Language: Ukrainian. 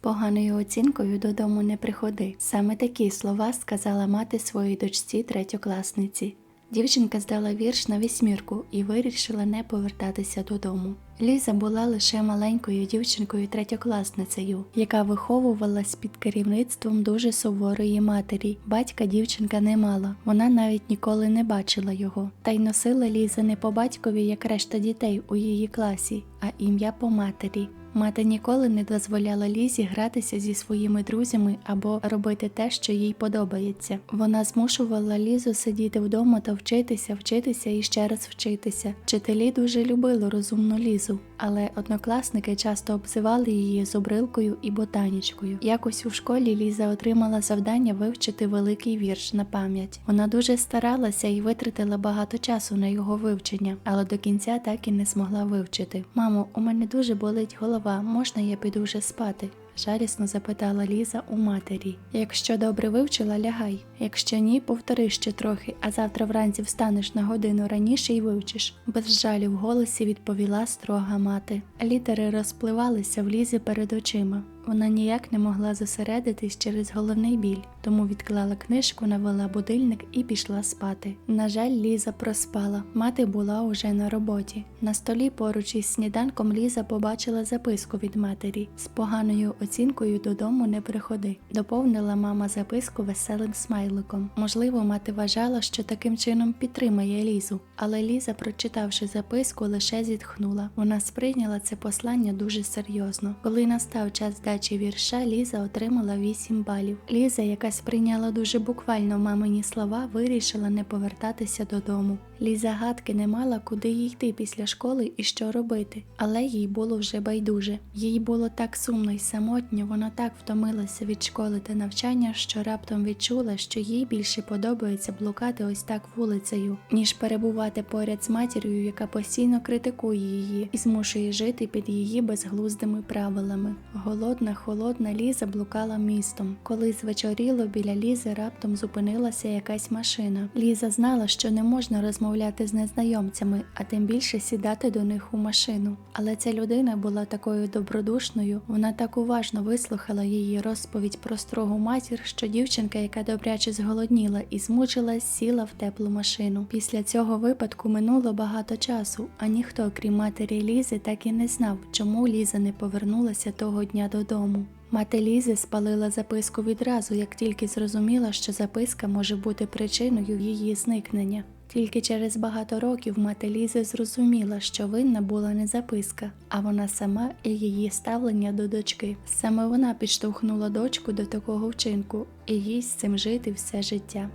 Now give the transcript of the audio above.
поганою оцінкою додому не приходи. Саме такі слова сказала мати своїй дочці третьокласниці. Дівчинка здала вірш на вісьмірку і вирішила не повертатися додому. Ліза була лише маленькою дівчинкою третьокласницею, яка виховувалась під керівництвом дуже суворої матері. Батька дівчинка не мала, вона навіть ніколи не бачила його. Та й носила Ліза не по батькові, як решта дітей у її класі, а ім'я по матері. Мати ніколи не дозволяла Лізі гратися зі своїми друзями або робити те, що їй подобається. Вона змушувала Лізу сидіти вдома та вчитися, вчитися і ще раз вчитися. Вчителі дуже любили розумну Лізу, але однокласники часто обзивали її зубрилкою і ботанічкою. Якось у школі Ліза отримала завдання вивчити великий вірш на пам'ять. Вона дуже старалася і витратила багато часу на його вивчення, але до кінця так і не змогла вивчити. Мамо, у мене дуже болить голова, можна я піду вже спати? Жалісно запитала Ліза у матері. Якщо добре вивчила, лягай. Якщо ні, повтори ще трохи, а завтра вранці встанеш на годину раніше і вивчиш. Без жалю в голосі відповіла строга мати. Літери розпливалися в Лізі перед очима. Вона ніяк не могла зосередитись через головний біль, тому відклала книжку, навела будильник і пішла спати. На жаль, Ліза проспала. Мати була уже на роботі. На столі поруч із сніданком Ліза побачила записку від матері з поганою оцінкою додому не приходи. Доповнила мама записку веселим смайликом. Можливо, мати вважала, що таким чином підтримає Лізу, але Ліза, прочитавши записку, лише зітхнула. Вона сприйняла це послання дуже серйозно. Коли настав час здачі вірша, Ліза отримала 8 балів. Ліза, яка сприйняла дуже буквально мамині слова, вирішила не повертатися додому. Ліза гадки не мала, куди їй йти після школи і що робити, але їй було вже байдуже. Їй було так сумно й самотньо, вона так втомилася від школи та навчання, що раптом відчула, що їй більше подобається блукати ось так вулицею, ніж перебувати поряд з матір'ю, яка постійно критикує її і змушує жити під її безглуздими правилами. Голодна, холодна Ліза блукала містом. Коли звечоріло біля Лізи раптом зупинилася якась машина. Ліза знала, що не можна розмовляти з незнайомцями, а тим більше сідати до них у машину. Але ця людина була такою добродушною, вона так уважно вислухала її розповідь про строгу матір, що дівчинка, яка добряче зголодніла і змучилась, сіла в теплу машину. Після цього випадку минуло багато часу, а ніхто, крім матері Лізи, так і не знав, чому Ліза не повернулася того дня додому. Мати Лізи спалила записку відразу, як тільки зрозуміла, що записка може бути причиною її зникнення. Тільки через багато років мати Лізи зрозуміла, що винна була не записка, а вона сама і її ставлення до дочки. Саме вона підштовхнула дочку до такого вчинку, і їй з цим жити все життя.